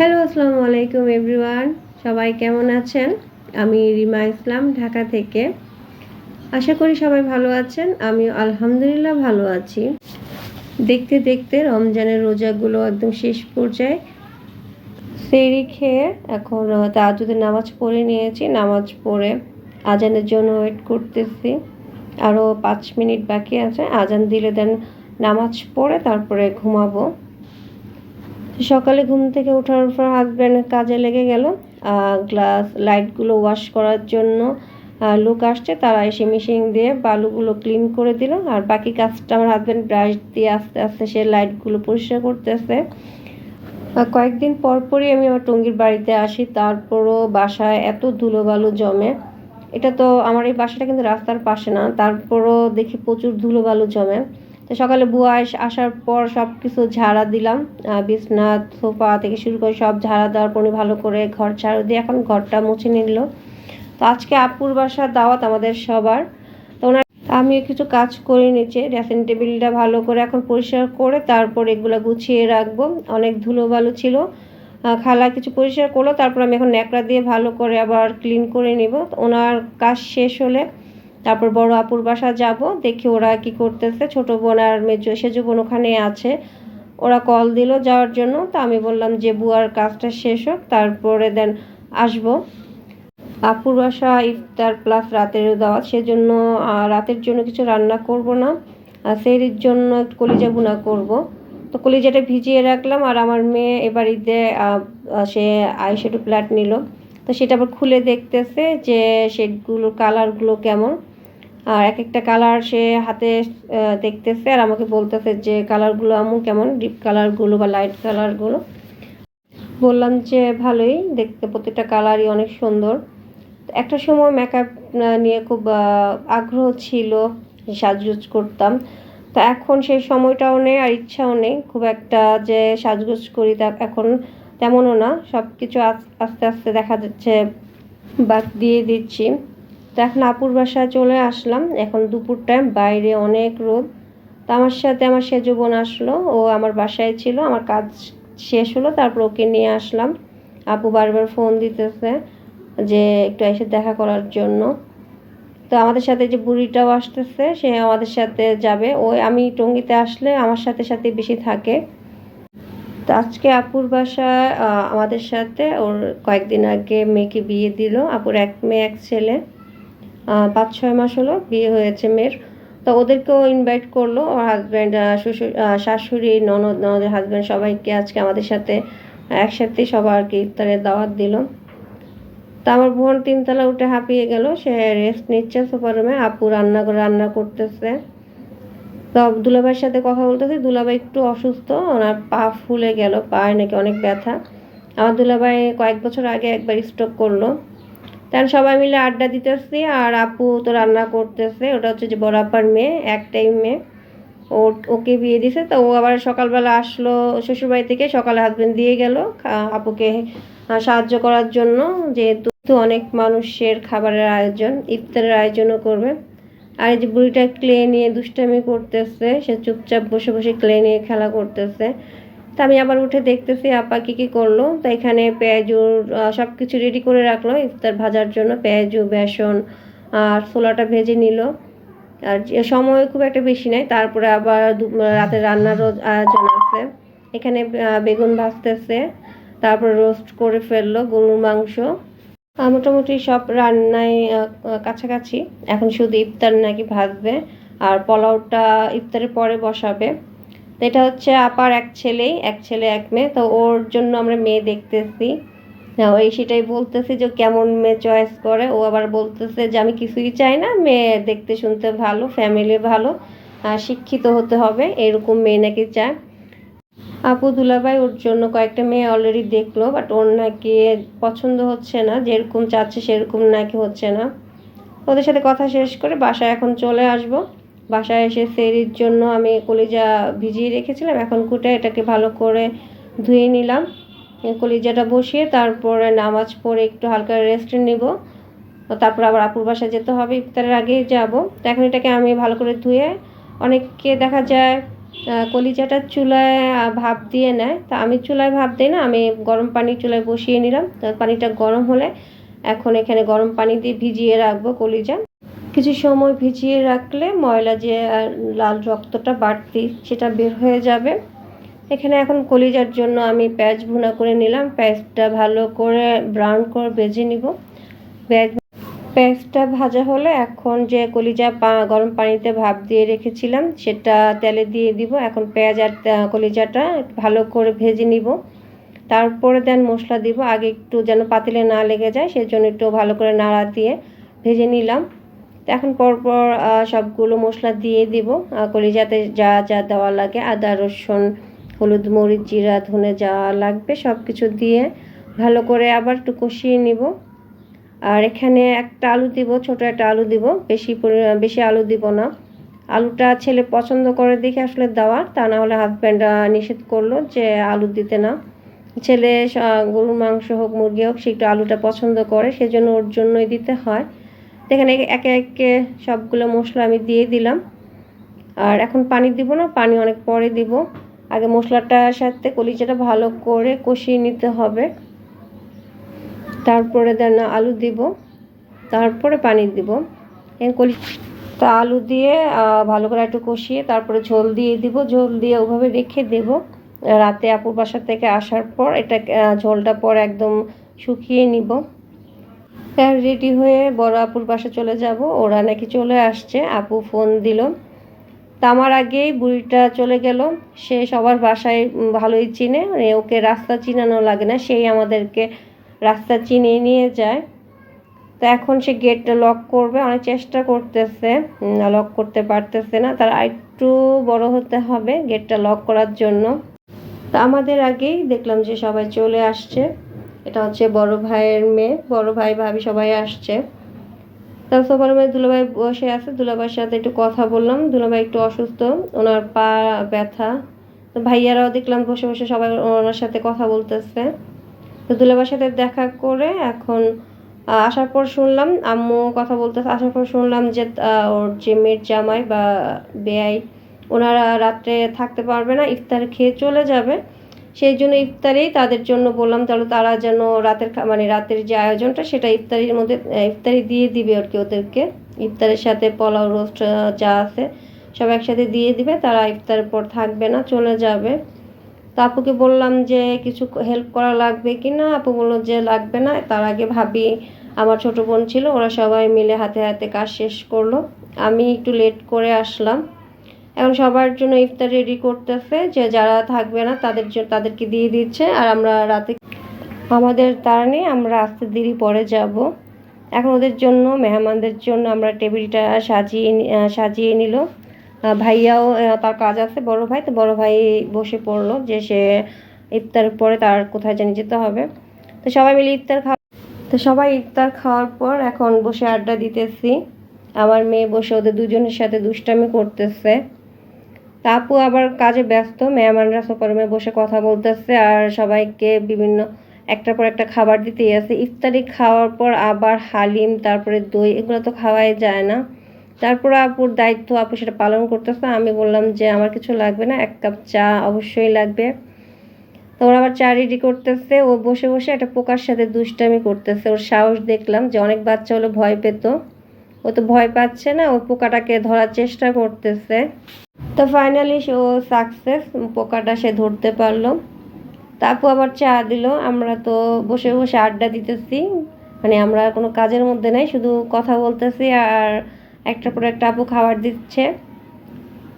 Hello, আসসালামু আলাইকুম everyone. সবাই কেমন আছেন? আমি রিমা ইসলাম, ঢাকা থেকে। আশা করি সবাই ভালো আছেন। আমি আলহামদুলিল্লাহ ভালো আছি। দেখতে দেখতে রমজানের রোজাগুলো একদম শেষ পর্যায়ে। সেরি খেয়ে এখন তাজুদের নামাজ পড়ে নিয়েছি। নামাজ পড়ে আজানের জন্য ওয়েট করতেছি। আরও পাঁচ মিনিট বাকি আছে। আজান দিলে দেন নামাজ পড়ে, তারপরে ঘুমাবো। সকালে ঘুম থেকে ওঠার পর হাজব্যান্ড কাজে লেগে গেল। গ্লাস লাইটগুলো ওয়াশ করার জন্য লোক আসছে, তারা এসে মেশিন দিয়ে বালুগুলো ক্লিন করে দিল। আর বাকি কাজটা আমার হাজব্যান্ড ব্রাশ দিয়ে আস্তে আস্তে সে লাইটগুলো পরিষ্কার করতেছে। কয়েকদিন পর পরই আমি আমার টঙ্গির বাড়িতে আসি, তারপরও বাসায় এত ধুলো বালু জমে। এটা তো আমার এই বাসাটা কিন্তু রাস্তার পাশে না, তারপরও দেখি প্রচুর ধুলো বালু জমে। তো সকালে বুয়া আসার পর সব কিছু ঝাড়া দিলাম। বিছনাথ সোফা থেকে শুরু করে সব ঝাড়া দেওয়ার পরে ভালো করে ঘর ঝাড়ু দিয়ে এখন ঘরটা মুছে নিল। তো আজকে আপুর বাসার দাওয়াত আমাদের সবার। তো ওনার আমি কিছু কাজ করে নিচে ড্রেসিং টেবিলটা ভালো করে এখন পরিষ্কার করে তারপর এগুলো গুছিয়ে রাখব। অনেক ধুলো বালু ছিল খালা কিছু পরিষ্কার করল। তারপর আমি এখন ন্যাকড়া দিয়ে ভালো করে আবার ক্লিন করে নিব। ওনার কাজ শেষ হলে তারপর বড় আপুর বাসা যাব, দেখি ওরা কি করতেছে। ছোট বোন আর মেজো সেজো বোন ওখানে আছে, ওরা কল দিল যাওয়ার জন্য। তো আমি বললাম যে বুয়ার কাজটা শেষ হোক, তারপরে দেন আসব। আপুর বাসা ইফতার প্লাস রাতের দাওয়াত, সেজন্য রাতের জন্য কিছু রান্না করব না। সেরির জন্য একটু কলিজা বুনা করব। তো কলিজাটা ভিজিয়ে রাখলাম, আর আমার মেয়ে এবার ঈদে সে আইশ্যাডো প্ল্যাট নিল। তো সেটা আবার খুলে দেখতেছে যে শেডগুলোর কালারগুলো কেমন। আর এক একটা কালার সে হাতে দেখতেছে আর আমাকে বলতেছে যে কালারগুলো এমন কেমন ডিপ কালারগুলো বা লাইট কালারগুলো বললাম যে ভালোই, দেখতে প্রত্যেকটা কালারই অনেক সুন্দর। একটা সময় মেকআপ নিয়ে খুব আগ্রহ ছিল, সাজগোজ করতাম। তো এখন সেই সময়টাও নেই আর ইচ্ছাও নেই। খুব একটা যে সাজগোজ করি তা এখন তেমনও না। সব কিছু আস্তে আস্তে দেখা যাচ্ছে, বাদ দিয়ে দিচ্ছি। তো এখন আপুর বাসায় চলে আসলাম। এখন দুপুর টাইম বাইরে অনেক রোদ। তো আমার সাথে আমার সেজ বোন আসলো, ও আমার বাসায় ছিল, আমার কাজ শেষ হলো, তারপর ওকে নিয়ে আসলাম। আপু বারবার ফোন দিতেছে যে একটু এসে দেখা করার জন্য। তো আমাদের সাথে যে বুড়িটাও আসতেছে, সে আমাদের সাথে যাবে। ওই আমি টঙ্গিতে আসলে আমার সাথে সাথে বেশি থাকে। তো আজকে আপুর বাসায় আমাদের সাথে ওর কয়েকদিন আগে মেয়েকে বিয়ে দিল। আপুর এক মেয়ে, এক ছেলে। পাঁচ, ছয় মাস হলো বিয়ে হয়েছে মেয়ের। তো ওদেরকেও ইনভাইট করল ওর হাজব্যান্ড শ্বশুর শাশুড়ি, ননদ, ননদের হাজব্যান্ড সবাইকে আজকে আমাদের সাথে একসাথে সবারকে ইফতারের দাওয়াত দিল। তা আমার বোন তিনতলা উঠে হাঁপিয়ে গেল, সে রেস্ট নিচ্ছে সুপার রুমে আপু রান্না করে, রান্না করতেছে। তো দুলাভাইয়ের সাথে কথা বলতেছে, দুলাভাই একটু অসুস্থ, ওনার পা ফুলে গেল, পায়ে নাকি অনেক ব্যথা। আমার দুলাভাই কয়েক বছর আগে একবার স্ট্রোক করল। তার সবাই মিলে আড্ডা দিতেছি আর আপু তো রান্না করতেছে, ওটা হচ্ছে যে বড় আপার মেয়ে একটাই মেয়ে। ও ওকে বিয়ে দিছে, তো ও আবার সকালবেলা আসলো শ্বশুরবাড়ি থেকে, সকালে হাজবেন্ড দিয়ে গেল আপুকে সাহায্য করার জন্য, যেহেতু অনেক মানুষের খাবারের আয়োজন, ইফতারের আয়োজনও করবে। আর এই যে বুড়িটা ক্লে নিয়ে দুষ্টামি করতেছে, সে চুপচাপ বসে বসে ক্লে নিয়ে খেলা করতেছে। তা আমি আবার উঠে দেখতেছি, আপা কী কী করল। তো এখানে পেঁয়াজুর সব কিছু রেডি করে রাখল, ইফতার ভাজার জন্য পেঁয়াজু, বেসন আর ছোলাটা ভেজে নিল। আর সময় খুব একটা বেশি নেই, তারপরে আবার রাতে রান্নারও আয়োজন আছে। এখানে বেগুন ভাজতেছে, তারপর রোস্ট করে ফেলল গরুর মাংস। মোটামুটি সব রান্নায় কাছাকাছি। এখন শুধু ইফতার নাকি ভাজবে, আর পোলাওটা ইফতারের পরে বসাবে। তো এটা হচ্ছে আপার এক ছেলেই, এক ছেলে, এক মেয়ে। তো ওর জন্য আমরা মেয়ে দেখতেছি। হ্যাঁ ওই সেটাই বলতেছি যে কেমন মেয়ে চয়েস করে। ও আবার বলতেছে যে, আমি কিছুই চাই না। মেয়ে দেখতে শুনতে ভালো ফ্যামিলি ভালো শিক্ষিত হতে হবে। এরকম মেয়ে নাকি চায়। আপু দুলাভাই ওর জন্য কয়েকটা মেয়ে অলরেডি দেখল বাট ওর নাকি পছন্দ হচ্ছে না। যেরকম চাচ্ছে সেরকম নাকি হচ্ছে না। ওদের সাথে কথা শেষ করে বাসায় এখন চলে আসব। বাসায় এসে সেরির জন্য আমি কলিজা ভিজিয়ে রেখেছিলাম। এখন কুটে এটাকে ভালো করে ধুয়ে নিলাম। কলিজাটা বসিয়ে তারপরে নামাজ পড়ে একটু হালকা রেস্ট নিব। তারপর আবার আপুর বাসায় যেতে হবে। ইফতারের আগেই যাব। তো এখন এটাকে আমি ভালো করে ধুয়ে অনেককে দেখা যায় কলিজাটা চুলায় ভাপ দিয়ে নেয়। তা আমি চুলায় ভাপ দিই না, আমি গরম পানি চুলায় বসিয়ে নিলাম। পানিটা গরম হলে এখন এখানে গরম পানি দিয়ে ভিজিয়ে রাখব কলিজা। কিছু সময় ভিজিয়ে রাখলে ময়লা যে লাল রক্তটা বাড়তি সেটা বের হয়ে যাবে। এখানে এখন কলিজার জন্য আমি পেঁয়াজ ভুনা করে নিলাম। পেঁয়াজটা ভালো করে ব্রাউন করে ভেজে নিব। পেঁয়াজ পেঁয়াজটা ভাজা হলে এখন যে কলিজা গরম পানিতে ভাপ দিয়ে রেখেছিলাম সেটা তেলে দিয়ে দিব। এখন পেঁয়াজ আর কলিজাটা ভালো করে ভেজে নিব। তারপরে দেন মশলা দিব। আগে একটু যেন পাতিলে না লেগে যায় সেই জন্য একটু ভালো করে নাড়া দিয়ে ভেজে নিলাম। এখন পরপর সবগুলো মশলা দিয়ে দিব। কলিজাতে যা যা দেওয়া লাগে, আদা, রসুন, হলুদ, মরিচ, জিরা, ধনে যা লাগবে সব কিছু দিয়ে ভালো করে আবার একটু কষিয়ে নিব। আর এখানে একটা আলু দিব, ছোট একটা আলু দিব। বেশি বেশি আলু দিব না। আলুটা ছেলে পছন্দ করে দেখে আসলে দেওয়ার, তা না হলে হাজব্যান্ড নিষেধ করল যে আলু দিতে না। ছেলে গরুর মাংস হোক, মুরগি হোক, সে একটু আলুটা পছন্দ করে, সেজন্য ওর জন্যই দিতে হয়। তো এখানে একে একে সবগুলো মশলা আমি দিয়ে দিলাম। আর এখন পানি দিব না, পানি অনেক পরে দিব। আগে মশলাটার সাথে কলিচাটা ভালো করে কষিয়ে নিতে হবে। তারপরে দেন আলু দিব, তারপরে পানি দিব। কলি তা আলু দিয়ে ভালো করে একটু কষিয়ে তারপরে ঝোল দিয়ে দিব। ঝোল দিয়ে ওভাবে রেখে দেব। রাতে আপুর বাসা থেকে আসার পর এটা ঝোলটা পর একদম শুকিয়ে নিব। রেডি হয়ে বড় আপুর বাসা চলে যাব। ওরা নাকি চলে আসছে। আপু ফোন দিল। তা আমার আগেই বুড়িটা চলে গেল। সে সবার বাসায় ভালোই চিনে। মানে ওকে রাস্তা চিনানো লাগে না। সেই আমাদেরকে রাস্তা চিনিয়ে নিয়ে যায়। তো এখন সে গেটটা লক করবে। অনেক চেষ্টা করতেছে। লক করতে পারতেছে না। তার একটু বড় হতে হবে গেটটা লক করার জন্য। তো আমাদের আগেই দেখলাম যে সবাই চলে আসছে। এটা হচ্ছে বড় ভাইয়ের মেয়ে। বড় ভাই, ভাবি সবাই আসছে। তার সবার মেয়ে দুলাভাই বসে আছে। দুলাভাইয়ের সাথে একটু কথা বললাম। দুলাভাই একটু অসুস্থ। ওনার পা ব্যথা। তো ভাইয়ারাও দেখলাম বসে বসে সবাই ওনার সাথে কথা বলতেছে। তো দুলাভাইয়ের সাথে দেখা করে এখন আসার পর শুনলাম আম্মু কথা বলতেছে। আসার পর শুনলাম যে ওর যে মেয়ের জামাই বা বেয়াই, ওনারা রাত্রে থাকতে পারবে না। ইফতার খেয়ে চলে যাবে। সেই জন্য ইফতারেই তাদের জন্য বললাম, তাহলে তারা যেন রাতের মানে রাতের যে আয়োজনটা সেটা ইফতারির মধ্যে ইফতারি দিয়ে দিবে আর কি ওদেরকে। ইফতারের সাথে পোলাও রোস্ট যা আছে সব একসাথে দিয়ে দিবে। তারা ইফতারের পর থাকবে না, চলে যাবে। তো আপুকে বললাম যে, কিছু হেল্প করা লাগবে কি না? আপু বলল যে, লাগবে না। তার আগে ভাবি, আমার ছোট বোন ছিল, ওরা সবাই মিলে হাতে হাতে কাজ শেষ করল। আমি একটু লেট করে আসলাম। এখন সবার জন্য ইফতার রেডি করতেছে যে যারা থাকবে না তাদের তাদেরকে দিয়ে দিচ্ছে আর আমরা রাতে আমাদের তারা নেই আমরা আস্তে দেরি পরে যাব। এখন ওদের জন্য, মেহমানদের জন্য আমরা টেবিলটা সাজিয়ে সাজিয়ে নিল। ভাইয়াও তার কাজ আছে, বড় ভাই। তো বড় ভাই বসে পড়ল যে সে ইফতার পরে তার কোথায় জানি যেতে হবে। তো সবাই মিলে ইফতার খাওয়া তো সবাই ইফতার খাওয়ার পর এখন বসে আড্ডা দিতেছি। আমার মেয়ে বসে, ওদের দুজনের সাথে দুষ্টামি করতেছে। আপু আবার কাজে ব্যস্ত মেহমানরা সোফারুমে বসে কথা বলতেছে আর সবাইকে বিভিন্ন একটার পর একটা খাবার দিতেই আছে। ইফতারি খাওয়ার পর আবার হালিম, তারপরে দই, এগুলো তো খাওয়াই যায় না। তারপর আপুর দায়িত্ব, আপু সেটা পালন করতেছে। আমি বললাম যে, আমার কিছু লাগবে না, এক কাপ চা অবশ্যই লাগবে। তো আবার চা রেডি করতেছে। ও বসে বসে একটা পোকার সাথে দুষ্টামি করতেছে। ওর সাহস দেখলাম যে, অনেক বাচ্চা হলে ভয় পেত। ও তো ভয় পাচ্ছে না, ও পোকাটাকে ধরার চেষ্টা করতেছে। তো ফাইনালি ও সাকসেস পোকাটা সে ধরতে পারল। তারপর আবার চা দিল। আমরা তো বসে বসে আড্ডা দিতেছি। মানে আমরা কোনো কাজের মধ্যে নাই, শুধু কথা বলতেছি আর একটা পর একটা আপু খাবার দিচ্ছে।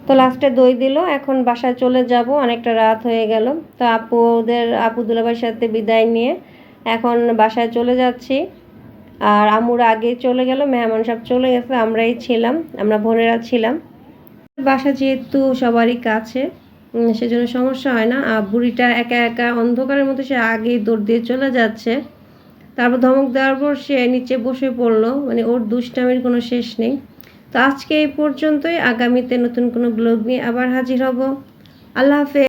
তো লাস্টে দই দিল। এখন বাসায় চলে যাব। অনেকটা রাত হয়ে গেল। তো আপু ওদের আপু দুলাভাইয়ের সাথে বিদায় নিয়ে এখন বাসায় চলে যাচ্ছি। আর আমুর আগে চলে গেল। মেহমান সব চলে গেছে। আমরাই ছিলাম। আমরা বোনেরা ছিলাম। বাসা যেহেতু সবারই কাছে সেজন্য সমস্যা হয় না। আর বুড়িটা একা একা অন্ধকারের মতো সে আগেই দৌড় দিয়ে চলে যাচ্ছে। তারপর ধমক দেওয়ার পর সে নিচে বসে পড়ল। মানে ওর দুষ্টামির কোনো শেষ নেই। তো আজকে এই পর্যন্তই। আগামীতে নতুন কোনো ব্লগ নিয়ে আবার হাজির হব। আল্লাহ হাফেজ।